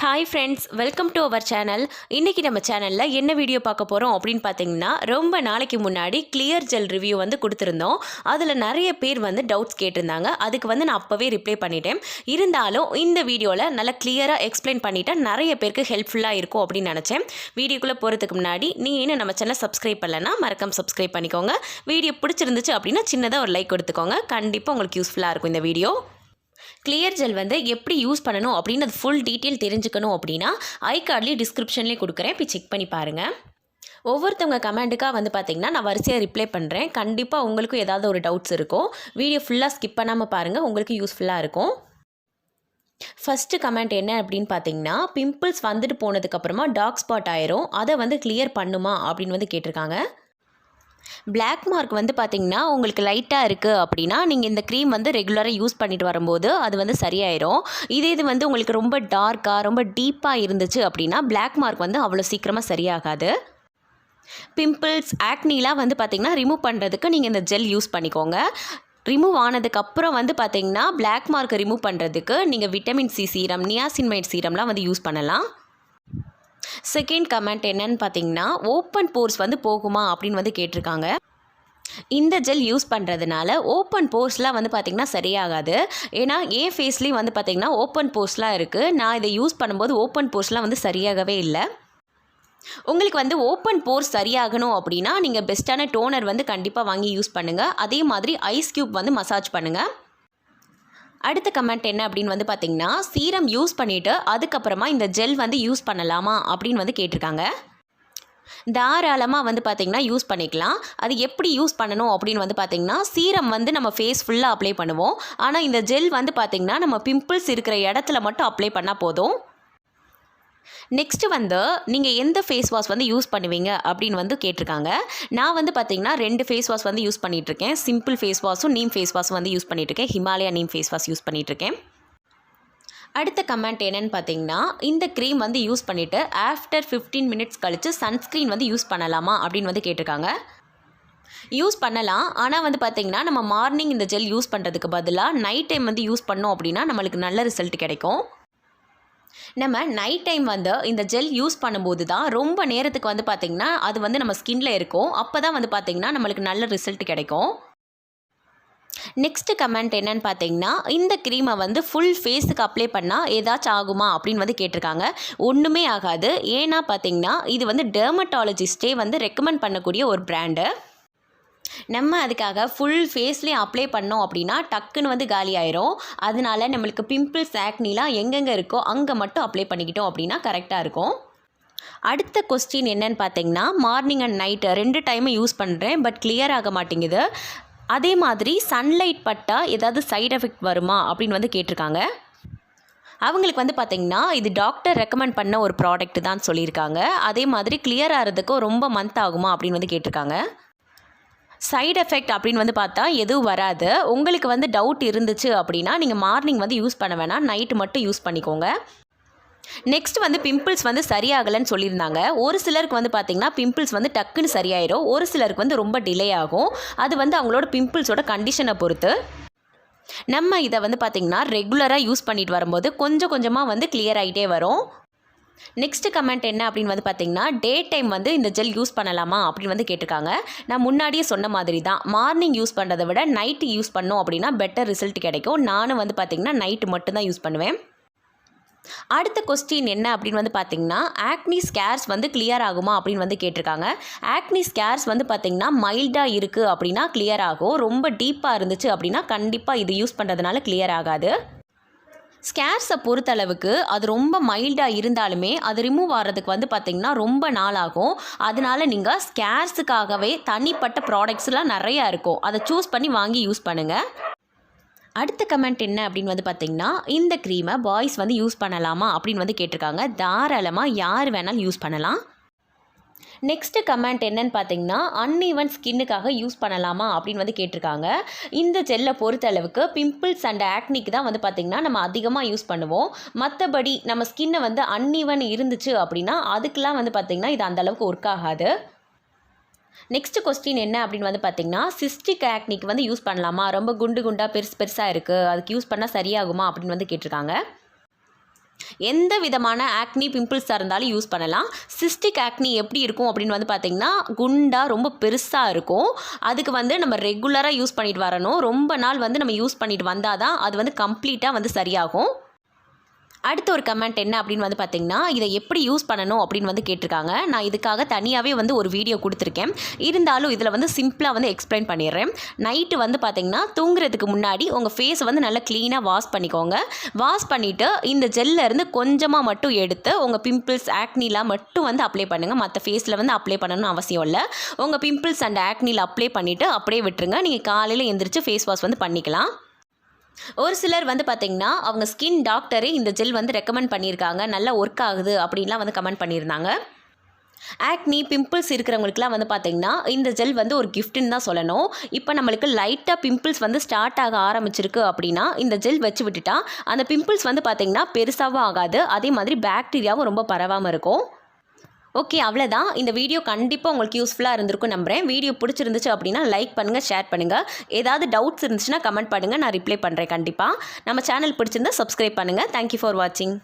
Hi friends welcome to our channel இன்றைக்கி நம்ம சேனலில் என்ன வீடியோ பார்க்க போகிறோம் அப்படின்னு பார்த்தீங்கன்னா ரொம்ப நாளைக்கு முன்னாடி கிளியர் ஜெல் ரிவ்யூ வந்து கொடுத்துருந்தோம். அதில் நிறைய பேர் வந்து டவுட்ஸ் கேட்டிருந்தாங்க. அதுக்கு வந்து நான் அப்போவே ரிப்ளை பண்ணிட்டேன். இருந்தாலும் இந்த வீடியோவில் நல்லா கிளியராக எக்ஸ்பிளைன் பண்ணிவிட்டால் நிறைய பேருக்கு ஹெல்ப்ஃபுல்லாக இருக்கும் அப்படின்னு நினச்சேன். வீடியோக்குள்ளே போகிறதுக்கு முன்னாடி நீங்கள் இன்னும் நம்ம சேனல் சப்ஸ்கிரைப் பண்ணலன்னா மறக்காம சப்ஸ்கிரைப் பண்ணிக்கோங்க. வீடியோ பிடிச்சிருந்துச்சு அப்படின்னா சின்னதாக ஒரு லைக் கொடுத்துக்கோங்க. கண்டிப்பாக உங்களுக்கு யூஸ்ஃபுல்லாக இருக்கும் இந்த வீடியோ கிளியர் ஜெல் வந்து எப்படி யூஸ் பண்ணணும் அப்படின்னு அது ஃபுல் டீட்டெயில் தெரிஞ்சுக்கணும் அப்படின்னா ஐ கார்ட்லேயே டிஸ்கிரிப்ஷன்லேயே கொடுக்குறேன். இப்போ செக் பண்ணி பாருங்கள் ஒவ்வொருத்தவங்க கமெண்ட்டுக்காக வந்து பார்த்தீங்கன்னா நான் வரிசையாக ரிப்ளை பண்ணுறேன் கண்டிப்பாக உங்களுக்கும் ஏதாவது ஒரு டவுட்ஸ் இருக்கும். வீடியோ ஃபுல்லாக ஸ்கிப் பண்ணாமல் பாருங்கள் உங்களுக்கு யூஸ்ஃபுல்லாக இருக்கும். ஃபஸ்ட்டு கமெண்ட் என்ன அப்படின்னு பார்த்தீங்கன்னா பிம்பிள்ஸ் வந்துட்டு போனதுக்கப்புறமா டார்க் ஸ்பாட் ஆயிரும். அதை வந்து கிளியர் பண்ணுமா அப்படின்னு வந்து கேட்டிருக்காங்க. பிளாக் மார்க் வந்து பார்த்தீங்கன்னா உங்களுக்கு லைட்டாக இருக்குது அப்படின்னா நீங்கள் இந்த க்ரீம் வந்து ரெகுலராக யூஸ் பண்ணிட்டு வரும்போது அது வந்து சரியாயிரும். இதே இது வந்து உங்களுக்கு ரொம்ப டார்க்காக ரொம்ப டீப்பாக இருந்துச்சு அப்படின்னா பிளாக் மார்க் வந்து அவ்வளோ சீக்கிரமாக சரியாகாது. பிம்பிள்ஸ் ஆக்னிலாம் வந்து பார்த்திங்கன்னா ரிமூவ் பண்ணுறதுக்கு நீங்கள் இந்த ஜெல் யூஸ் பண்ணிக்கோங்க. ரிமூவ் ஆனதுக்கப்புறம் வந்து பார்த்திங்கன்னா பிளாக் மார்க்கை ரிமூவ் பண்ணுறதுக்கு நீங்கள் விட்டமின் சி சீரம் நியாசின்மைட் சீரம்லாம் வந்து யூஸ் பண்ணலாம். செகண்ட் கமெண்ட் என்னன்னு பார்த்தீங்கன்னா ஓப்பன் போர்ஸ் வந்து போகுமா அப்படின்னு வந்து கேட்டிருக்காங்க. இந்த ஜெல் யூஸ் பண்ணுறதுனால ஓப்பன் போர்ஸ்லாம் வந்து பார்த்திங்கன்னா சரியாகாது. ஏன்னா என் ஃபேஸ்லேயும் வந்து பார்த்திங்கன்னா ஓப்பன் போர்ஸ்லாம் இருக்குது நான் இதை யூஸ் பண்ணும்போது ஓப்பன் போர்ஸ்லாம் வந்து சரியாகவே இல்லை. உங்களுக்கு வந்து ஓப்பன் போர்ஸ் சரியாகணும் அப்படின்னா நீங்கள் பெஸ்ட்டான டோனர் வந்து கண்டிப்பாக வாங்கி யூஸ் பண்ணுங்கள் அதே மாதிரி ஐஸ் க்யூப் வந்து மசாஜ் பண்ணுங்கள் அடுத்த கமெண்ட் என்ன அப்படின்னு வந்து பார்த்தீங்கன்னா சீரம் யூஸ் பண்ணிவிட்டு அதுக்கப்புறமா இந்த ஜெல் வந்து யூஸ் பண்ணலாமா அப்படின்னு வந்து கேட்டிருக்காங்க. தாராளமாக வந்து பார்த்திங்கன்னா யூஸ் பண்ணிக்கலாம். அது எப்படி யூஸ் பண்ணணும் அப்படின்னு வந்து பார்த்திங்கன்னா சீரம் வந்து நம்ம ஃபேஸ் ஃபுல்லாக அப்ளை பண்ணுவோம். ஆனால் இந்த ஜெல் வந்து பார்த்திங்கன்னா நம்ம பிம்பிள்ஸ் இருக்கிற இடத்துல மட்டும் அப்ளை பண்ணால் போதும். நெக்ஸ்ட்டு வந்து நீங்கள் எந்த ஃபேஸ் வாஷ் வந்து யூஸ் பண்ணுவீங்க அப்படின்னு வந்து கேட்டிருக்காங்க. நான் வந்து பார்த்தீங்கன்னா ரெண்டு ஃபேஸ் வாஷ் வந்து யூஸ் பண்ணிகிட்ருக்கேன் சிம்பிள் ஃபேஸ் வாஷும் நீம் ஃபேஸ் வாஷும் வந்து யூஸ் பண்ணிகிட்ருக்கேன் Himalaya neem face wash use பண்ணிகிட்ருக்கேன் அடுத்த கமெண்ட் என்னென்னு பார்த்தீங்கன்னா இந்த க்ரீம் வந்து யூஸ் பண்ணிவிட்டு ஆஃப்டர் ஃபிஃப்டீன் மினிட்ஸ் கழித்து சன்ஸ்க்ரீன் வந்து யூஸ் பண்ணலாமா அப்படின்னு வந்து கேட்டிருக்காங்க. யூஸ் பண்ணலாம். ஆனால் வந்து பார்த்திங்கன்னா நம்ம மார்னிங் இந்த ஜெல் யூஸ் பண்ணுறதுக்கு பதிலாக நைட் டைம் வந்து யூஸ் பண்ணோம் அப்படின்னா நம்மளுக்கு நல்ல ரிசல்ட் கிடைக்கும். நம்ம நைட் டைம் வந்து இந்த ஜெல் யூஸ் பண்ணும்போது தான் ரொம்ப நேரத்துக்கு வந்து பார்த்திங்கன்னா அது வந்து நம்ம ஸ்கின்ல இருக்கும். அப்போ தான் வந்து பார்த்திங்கன்னா நம்மளுக்கு நல்ல ரிசல்ட் கிடைக்கும். நெக்ஸ்ட் கமெண்ட் என்னன்னு பார்த்தீங்கன்னா இந்த க்ரீமை வந்து ஃபுல் ஃபேஸுக்கு அப்ளை பண்ணால் ஏதாச்சும் ஆகுமா அப்படின்னு வந்து கேட்டிருக்காங்க. ஒன்றுமே ஆகாது. ஏன்னா பார்த்தீங்கன்னா இது வந்து டெர்மட்டாலஜிஸ்டே வந்து ரெக்கமெண்ட் பண்ணக்கூடிய ஒரு பிராண்டு நம்ம அதுக்காக ஃபுல் ஃபேஸ்லேயே அப்ளை பண்ணோம் அப்படின்னா டக்குன்னு வந்து காலி ஆயிரும். அதனால நம்மளுக்கு பிம்பிள்ஸ் ஆக்னிலாம் எங்கெங்கே இருக்கோ அங்கே மட்டும் அப்ளை பண்ணிக்கிட்டோம் அப்படின்னா கரெக்டாக இருக்கும். அடுத்த கொஸ்டின் என்னன்னு பார்த்தீங்கன்னா மார்னிங் அண்ட் நைட்டு ரெண்டு டைமும் யூஸ் பண்ணுறேன் பட் கிளியர் ஆக மாட்டேங்குது. அதே மாதிரி சன்லைட் பட்டால் ஏதாவது சைட் எஃபெக்ட் வருமா அப்படின்னு வந்து கேட்டிருக்காங்க. அவங்களுக்கு வந்து பார்த்திங்கன்னா இது டாக்டர் ரெக்கமெண்ட் பண்ண ஒரு ப்ராடக்ட் தான் சொல்லியிருக்காங்க. அதே மாதிரி கிளியர் ஆகிறதுக்கும் ரொம்ப மந்த் ஆகுமா அப்படின்னு வந்து கேட்டிருக்காங்க. சைடு எஃபெக்ட் அப்படின்னு வந்து பார்த்தா எதுவும் வராது. உங்களுக்கு வந்து டவுட் இருந்துச்சு அப்படின்னா நீங்கள் மார்னிங் வந்து யூஸ் பண்ண வேணாம். நைட்டு மட்டும் யூஸ் பண்ணிக்கோங்க. நெக்ஸ்ட் வந்து பிம்பிள்ஸ் வந்து சரியாகலைன்னு சொல்லியிருந்தாங்க. ஒரு சிலருக்கு வந்து பார்த்திங்கன்னா பிம்பிள்ஸ் வந்து டக்குன்னு சரியாயிரும். ஒரு சிலருக்கு வந்து ரொம்ப டிலே ஆகும். அது வந்து அவங்களோட பிம்பிள்ஸோட கண்டிஷனை பொறுத்து. நம்ம இதை வந்து பார்த்திங்கன்னா ரெகுலராக யூஸ் பண்ணிட்டு வரும்போது கொஞ்சம் கொஞ்சமாக வந்து கிளியர் ஆகிட்டே வரும். நெக்ஸ்ட் கமெண்ட் என்ன அப்படின்னு வந்து பார்த்தீங்கன்னா டே டைம் வந்து இந்த ஜெல் யூஸ் பண்ணலாமா அப்படின்னு வந்து கேட்டிருக்காங்க. நான் முன்னாடியே சொன்ன மாதிரி தான். மார்னிங் யூஸ் பண்ணுறதை விட நைட்டு யூஸ் பண்ணோம் அப்படின்னா பெட்டர் ரிசல்ட் கிடைக்கும். நானும் வந்து பார்த்திங்கன்னா நைட்டு மட்டும்தான் யூஸ் பண்ணுவேன். அடுத்த கொஸ்டின் என்ன அப்படின்னு வந்து பார்த்தீங்கன்னா ஆக்னி ஸ்கேர்ஸ் வந்து கிளியர் ஆகுமா அப்படின்னு வந்து கேட்டிருக்காங்க. ஆக்னி ஸ்கேர்ஸ் வந்து பார்த்தீங்கன்னா மைல்டாக இருக்குது அப்படின்னா கிளியர் ஆகும். ரொம்ப டீப்பாக இருந்துச்சு அப்படின்னா கண்டிப்பாக இது யூஸ் பண்ணுறதுனால கிளியர் ஆகாது. ஸ்கேர்ஸை பொறுத்தளவுக்கு அது ரொம்ப மைல்டாக இருந்தாலுமே அது ரிமூவ் ஆகிறதுக்கு வந்து பார்த்திங்கன்னா ரொம்ப நாள் ஆகும் அதனால நீங்கள் ஸ்கேர்ஸுக்காகவே தனிப்பட்ட ப்ராடக்ட்ஸ்லாம் நிறையா இருக்கும். அதை சூஸ் பண்ணி வாங்கி யூஸ் பண்ணுங்கள் அடுத்த கமெண்ட் என்ன அப்படின்னு வந்து பார்த்தீங்கன்னா இந்த க்ரீமை பாய்ஸ் வந்து யூஸ் பண்ணலாமா அப்படின்னு வந்து கேட்டிருக்காங்க. தாராளமாக யார் வேணாலும் யூஸ் பண்ணலாம். நெக்ஸ்ட்டு கமெண்ட் என்னன்னு பார்த்தீங்கன்னா அன்ஈவன் ஸ்கின்னுக்காக யூஸ் பண்ணலாமா அப்படின்னு வந்து கேட்டிருக்காங்க. இந்த ஜெல்லை பொறுத்தளவுக்கு பிம்பிள்ஸ் அண்ட் ஆக்னிக்கு தான் வந்து பார்த்திங்கன்னா நம்ம அதிகமாக யூஸ் பண்ணுவோம். மற்றபடி நம்ம ஸ்கின்னை வந்து அன்ஈவன் இருந்துச்சு அப்படின்னா அதுக்கெலாம் வந்து பார்த்திங்கன்னா இது அந்தளவுக்கு ஒர்க் ஆகாது. நெக்ஸ்ட் கொஸ்டின் என்ன அப்படின்னு வந்து பார்த்தீங்கன்னா சிஸ்டிக் ஆக்னிக் வந்து யூஸ் பண்ணலாமா? ரொம்ப குண்டு குண்டாக பெருசு பெருசாக இருக்குது அதுக்கு யூஸ் பண்ணால் சரியாகுமா அப்படின்னு வந்து கேட்டிருக்காங்க. எந்த விதமான ஆக்னி பிம்பிள்ஸாக இருந்தாலும் யூஸ் பண்ணலாம். சிஸ்டிக் ஆக்னி எப்படி இருக்கும் அப்படின்னு வந்து பார்த்திங்கன்னா குண்டாக ரொம்ப பெருசாக இருக்கும். அதுக்கு வந்து நம்ம ரெகுலராக யூஸ் பண்ணிட்டு வரணும். ரொம்ப நாள் வந்து நம்ம யூஸ் பண்ணிட்டு வந்தால் தான் அது வந்து கம்ப்ளீட்டாக வந்து சரியாகும். அடுத்த ஒரு கமெண்ட் என்ன அப்படின்னு வந்து பார்த்தீங்கன்னா இதை எப்படி யூஸ் பண்ணணும் அப்படின்னு வந்து கேட்டிருக்காங்க. நான் இதுக்காக தனியாகவே வந்து ஒரு வீடியோ கொடுத்துருக்கேன். இருந்தாலும் இதில் வந்து சிம்பிளாக வந்து எக்ஸ்பிளைன் பண்ணிடுறேன். நைட்டு வந்து பார்த்தீங்கன்னா தூங்குறதுக்கு முன்னாடி உங்கள் ஃபேஸை வந்து நல்லா க்ளீனாக வாஷ் பண்ணிக்கோங்க. வாஷ் பண்ணிவிட்டு இந்த ஜெல்லேருந்து கொஞ்சமாக மட்டும் எடுத்து உங்கள் பிம்பிள்ஸ் ஆக்னிலாம் மட்டும் வந்து அப்ளை பண்ணுங்கள் மற்ற ஃபேஸில் வந்து அப்ளை பண்ணணும்னு அவசியம் இல்லை. உங்கள் பிம்பிள்ஸ் அண்ட் ஆக்னியில் அப்ளை பண்ணிவிட்டு அப்படியே விட்டுருங்க. நீங்கள் காலையில் எழுந்திரிச்சு ஃபேஸ் வாஷ் வந்து பண்ணிக்கலாம். ஒரு சிலர் வந்து பார்த்திங்கன்னா அவங்க ஸ்கின் டாக்டரே இந்த ஜெல் வந்து ரெக்கமெண்ட் பண்ணியிருக்காங்க. நல்லா ஒர்க் ஆகுது அப்படின்லாம் வந்து கமெண்ட் பண்ணியிருந்தாங்க. ஆக்னி பிம்பிள்ஸ் இருக்கிறவங்களுக்குலாம் வந்து பார்த்திங்கன்னா இந்த ஜெல் வந்து ஒரு கிஃப்ட்டுன்னு தான் சொல்லணும். இப்போ நம்மளுக்கு லைட்டாக பிம்பிள்ஸ் வந்து ஸ்டார்ட் ஆக ஆரம்பிச்சிருக்கு அப்படின்னா இந்த ஜெல் வச்சு விட்டுட்டா அந்த பிம்பிள்ஸ் வந்து பார்த்திங்கன்னா பெருசாகவும் ஆகாது. அதே மாதிரி பேக்டீரியாவும் ரொம்ப பரவாமல் இருக்கும். ஓகே அவ்வளோதான் இந்த வீடியோ கண்டிப்பாக உங்களுக்கு யூஸ்ஃபுல்லாக இருந்திருக்கும் நம்புறேன். வீடியோ பிடிச்சிருந்துச்சு அப்படின்னா லைக் பண்ணுங்கள் ஷேர் பண்ணுங்கள் ஏதாவது டவுட்ஸ் இருந்துச்சுன்னா கமெண்ட் பண்ணுங்கள் நான் ரிப்ளை பண்ணுறேன் கண்டிப்பாக நம்ம சேனல் பிடிச்சிருந்தா சப்ஸ்கிரைப் பண்ணுங்கள் தேங்க்யூ ஃபார் வாட்சிங்